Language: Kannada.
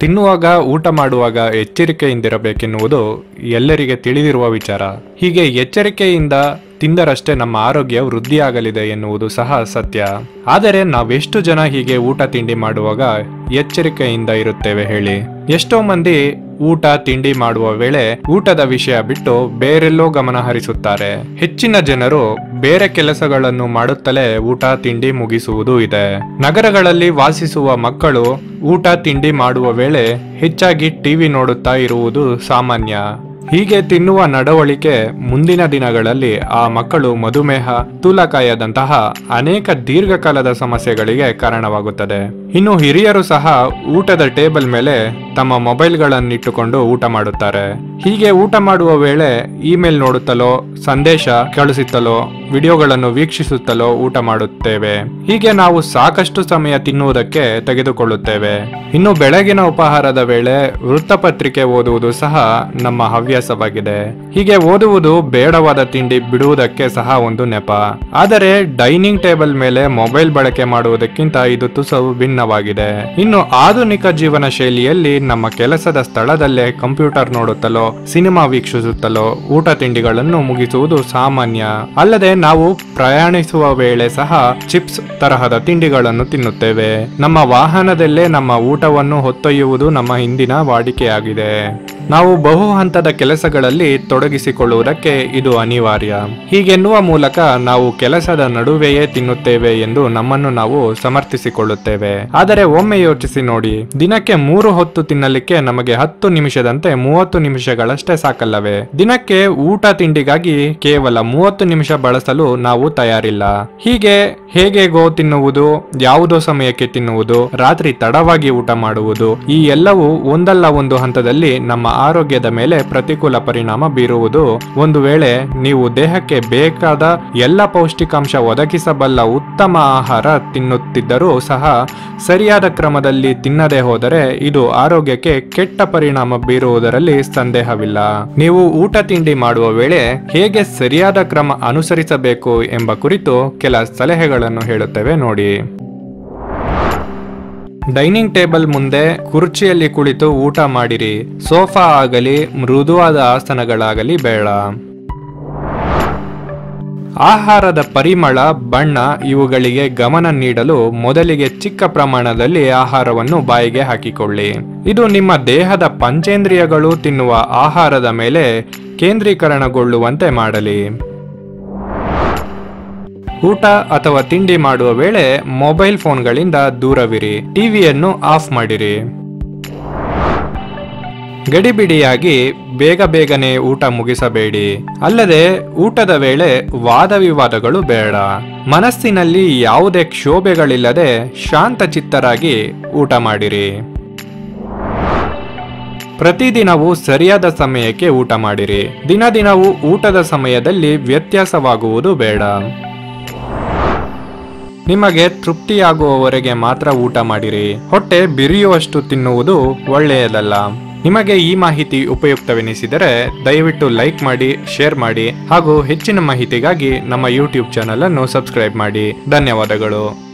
ತಿನ್ನುವಾಗ, ಊಟ ಮಾಡುವಾಗ ಎಚ್ಚರಿಕೆಯಿಂದಿರಬೇಕೆನ್ನುವುದು ಎಲ್ಲರಿಗೆ ತಿಳಿದಿರುವ ವಿಚಾರ. ಹೀಗೆ ಎಚ್ಚರಿಕೆಯಿಂದ ತಿಂದರಷ್ಟೇ ನಮ್ಮ ಆರೋಗ್ಯ ವೃದ್ಧಿಯಾಗಲಿದೆ ಎನ್ನುವುದು ಸಹ ಸತ್ಯ. ಆದರೆ ನಾವೆಷ್ಟು ಜನ ಹೀಗೆ ಊಟ ತಿಂಡಿ ಮಾಡುವಾಗ ಎಚ್ಚರಿಕೆಯಿಂದ ಇರುತ್ತೇವೆ ಹೇಳಿ. ಎಷ್ಟೋ ಮಂದಿ ಊಟ ತಿಂಡಿ ಮಾಡುವ ವೇಳೆ ಊಟದ ವಿಷಯ ಬಿಟ್ಟು ಬೇರೆಲ್ಲೋ ಗಮನ ಹರಿಸುತ್ತಾರೆ. ಹೆಚ್ಚಿನ ಜನರು ಬೇರೆ ಕೆಲಸಗಳನ್ನು ಮಾಡುತ್ತಲೇ ಊಟ ತಿಂಡಿ ಮುಗಿಸುವುದು ಇದೆ. ನಗರಗಳಲ್ಲಿ ವಾಸಿಸುವ ಮಕ್ಕಳು ಊಟ ತಿಂಡಿ ಮಾಡುವ ವೇಳೆ ಹೆಚ್ಚಾಗಿ ಟಿವಿ ನೋಡುತ್ತಾ ಇರುವುದು ಸಾಮಾನ್ಯ. ಹೀಗೆ ತಿನ್ನುವ ನಡವಳಿಕೆ ಮುಂದಿನ ದಿನಗಳಲ್ಲಿ ಆ ಮಕ್ಕಳು ಮಧುಮೇಹ, ತೂಲಕಾಯದಂತಹ ಅನೇಕ ದೀರ್ಘಕಾಲದ ಸಮಸ್ಯೆಗಳಿಗೆ ಕಾರಣವಾಗುತ್ತದೆ. ಇನ್ನು ಹಿರಿಯರು ಸಹ ಊಟದ ಟೇಬಲ್ ಮೇಲೆ ತಮ್ಮ ಮೊಬೈಲ್ಗಳನ್ನಿಟ್ಟುಕೊಂಡು ಊಟ ಮಾಡುತ್ತಾರೆ. ಹೀಗೆ ಊಟ ಮಾಡುವ ವೇಳೆ ಇಮೇಲ್ ನೋಡುತ್ತಲೋ, ಸಂದೇಶ ಕಳಿಸುತ್ತಲೋ, ವಿಡಿಯೋಗಳನ್ನು ವೀಕ್ಷಿಸುತ್ತಲೋ ಊಟ ಮಾಡುತ್ತೇವೆ. ಹೀಗೆ ನಾವು ಸಾಕಷ್ಟು ಸಮಯ ತಿನ್ನುವುದಕ್ಕೆ ತೆಗೆದುಕೊಳ್ಳುತ್ತೇವೆ. ಇನ್ನು ಬೆಳಗಿನ ಉಪಹಾರದ ವೇಳೆ ವೃತ್ತಪತ್ರಿಕೆ ಓದುವುದು ಸಹ ನಮ್ಮ ಹವ್ಯಾಸವಾಗಿದೆ ಹೀಗೆ ಓದುವುದು ಬೇಡವಾದ ತಿಂಡಿ ಬಿಡುವುದಕ್ಕೆ ಸಹ ಒಂದು ನೆಪ. ಆದರೆ ಡೈನಿಂಗ್ ಟೇಬಲ್ ಮೇಲೆ ಮೊಬೈಲ್ ಬಳಕೆ ಮಾಡುವುದಕ್ಕಿಂತ ಇದು ತುಸು ಭಿನ್ನವಾಗಿದೆ. ಇನ್ನು ಆಧುನಿಕ ಜೀವನ ಶೈಲಿಯಲ್ಲಿ ನಮ್ಮ ಕೆಲಸದ ಸ್ಥಳದಲ್ಲೇ ಕಂಪ್ಯೂಟರ್ ನೋಡುತ್ತಲೋ, ಸಿನಿಮಾ ವೀಕ್ಷಿಸುತ್ತಲೋ, ಊಟ ತಿಂಡಿಗಳನ್ನು ಮುಗಿಸುವುದು ಸಾಮಾನ್ಯ. ಅಲ್ಲದೆ ನಾವು ಪ್ರಯಾಣಿಸುವ ವೇಳೆ ಸಹ ಚಿಪ್ಸ್ ತರಹದ ತಿಂಡಿಗಳನ್ನು ತಿನ್ನುತ್ತೇವೆ. ನಮ್ಮ ವಾಹನದಲ್ಲೇ ನಮ್ಮ ಊಟವನ್ನು ಹೊತ್ತೊಯ್ಯುವುದು ನಮ್ಮ ಹಿಂದಿನ ವಾಡಿಕೆಯಾಗಿದೆ. ನಾವು ಬಹು ಹಂತದ ಕೆಲಸಗಳಲ್ಲಿ ತೊಡಗಿಸಿಕೊಳ್ಳುವುದಕ್ಕೆ ಇದು ಅನಿವಾರ್ಯ. ಹೀಗೆನ್ನುವ ಮೂಲಕ ನಾವು ಕೆಲಸದ ನಡುವೆಯೇ ತಿನ್ನುತ್ತೇವೆ ಎಂದು ನಮ್ಮನ್ನು ನಾವು ಸಮರ್ಥಿಸಿಕೊಳ್ಳುತ್ತೇವೆ. ಆದರೆ ಒಮ್ಮೆ ಯೋಚಿಸಿ ನೋಡಿ, ದಿನಕ್ಕೆ ಮೂರು ಹೊತ್ತು ತಿನ್ನಲಿಕ್ಕೆ ನಮಗೆ ಹತ್ತು ನಿಮಿಷದಂತೆ ಮೂವತ್ತು ನಿಮಿಷಗಳಷ್ಟೇ ಸಾಕಲ್ಲವೇ? ದಿನಕ್ಕೆ ಊಟ ತಿಂಡಿಗಾಗಿ ಕೇವಲ ಮೂವತ್ತು ನಿಮಿಷ ಬಳಸಲು ನಾವು ತಯಾರಿಲ್ಲ. ಹೀಗೆ ಹೇಗೆ ಗೋ ತಿನ್ನುವುದು, ಯಾವುದೋ ಸಮಯಕ್ಕೆ ತಿನ್ನುವುದು, ರಾತ್ರಿ ತಡವಾಗಿ ಊಟ ಮಾಡುವುದು, ಈ ಎಲ್ಲವೂ ಒಂದಲ್ಲ ಒಂದು ಹಂತದಲ್ಲಿ ನಮ್ಮ ಆರೋಗ್ಯದ ಮೇಲೆ ಪ್ರತಿಕೂಲ ಪರಿಣಾಮ ಬೀರುವುದು. ಒಂದು ವೇಳೆ ನೀವು ದೇಹಕ್ಕೆ ಬೇಕಾದ ಎಲ್ಲ ಪೌಷ್ಟಿಕಾಂಶ ಒದಗಿಸಬಲ್ಲ ಉತ್ತಮ ಆಹಾರ ತಿನ್ನುತ್ತಿದ್ದರೂ ಸಹ ಸರಿಯಾದ ಕ್ರಮದಲ್ಲಿ ತಿನ್ನದೆ ಹೋದರೆ ಇದು ಆರೋಗ್ಯಕ್ಕೆ ಕೆಟ್ಟ ಪರಿಣಾಮ ಬೀರುವುದರಲ್ಲಿ ಸಂದೇಹವಿಲ್ಲ. ನೀವು ಊಟ ತಿಂಡಿ ಮಾಡುವ ವೇಳೆ ಹೇಗೆ ಸರಿಯಾದ ಕ್ರಮ ಅನುಸರಿಸಬೇಕು ಎಂಬ ಕುರಿತು ಕೆಲ ಸಲಹೆಗಳನ್ನು ಹೇಳುತ್ತೇವೆ ನೋಡಿ. ಡೈನಿಂಗ್ ಟೇಬಲ್ ಮುಂದೆ ಕುರ್ಚಿಯಲ್ಲಿ ಕುಳಿತು ಊಟ ಮಾಡಿರಿ. ಸೋಫಾ ಆಗಲಿ, ಮೃದುವಾದ ಆಸನಗಳಾಗಲಿ ಬೇಡ. ಆಹಾರದ ಪರಿಮಳ, ಬಣ್ಣ ಇವುಗಳಿಗೆ ಗಮನ ನೀಡಲು ಮೊದಲಿಗೆ ಚಿಕ್ಕ ಪ್ರಮಾಣದಲ್ಲಿ ಆಹಾರವನ್ನು ಬಾಯಿಗೆ ಹಾಕಿಕೊಳ್ಳಿ. ಇದು ನಿಮ್ಮ ದೇಹದ ಪಂಚೇಂದ್ರಿಯಗಳು ತಿನ್ನುವ ಆಹಾರದ ಮೇಲೆ ಕೇಂದ್ರೀಕರಣಗೊಳ್ಳುವಂತೆ ಮಾಡಲಿ. ಊಟ ಅಥವಾ ತಿಂಡಿ ಮಾಡುವ ವೇಳೆ ಮೊಬೈಲ್ ಫೋನ್ಗಳಿಂದ ದೂರವಿರಿ. ಟಿವಿಯನ್ನು ಆಫ್ ಮಾಡಿರಿ. ಗಡಿಬಿಡಿಯಾಗಿ ಬೇಗ ಬೇಗನೆ ಊಟ ಮುಗಿಸಬೇಡಿ. ಅಲ್ಲದೆ ಊಟದ ವೇಳೆ ವಾದ ವಿವಾದಗಳು ಬೇಡ. ಮನಸ್ಸಿನಲ್ಲಿ ಯಾವುದೇ ಕ್ಷೋಭೆಗಳಿಲ್ಲದೆ ಶಾಂತಚಿತ್ತರಾಗಿ ಊಟ ಮಾಡಿರಿ. ಪ್ರತಿದಿನವೂ ಸರಿಯಾದ ಸಮಯಕ್ಕೆ ಊಟ ಮಾಡಿರಿ. ದಿನ ದಿನವೂ ಊಟದ ಸಮಯದಲ್ಲಿ ವ್ಯತ್ಯಾಸವಾಗುವುದು ಬೇಡ. ನಿಮಗೆ ತೃಪ್ತಿಯಾಗುವವರೆಗೆ ಮಾತ್ರ ಊಟ ಮಾಡಿರಿ. ಹೊಟ್ಟೆ ಬಿರಿಯುವಷ್ಟು ತಿನ್ನುವುದು ಒಳ್ಳೆಯದಲ್ಲ. ನಿಮಗೆ ಈ ಮಾಹಿತಿ ಉಪಯುಕ್ತವೆನಿಸಿದರೆ ದಯವಿಟ್ಟು ಲೈಕ್ ಮಾಡಿ, ಶೇರ್ ಮಾಡಿ ಹಾಗೂ ಹೆಚ್ಚಿನ ಮಾಹಿತಿಗಾಗಿ ನಮ್ಮ ಯೂಟ್ಯೂಬ್ ಚಾನಲ್ ಅನ್ನು ಸಬ್ಸ್ಕ್ರೈಬ್ ಮಾಡಿ. ಧನ್ಯವಾದಗಳು.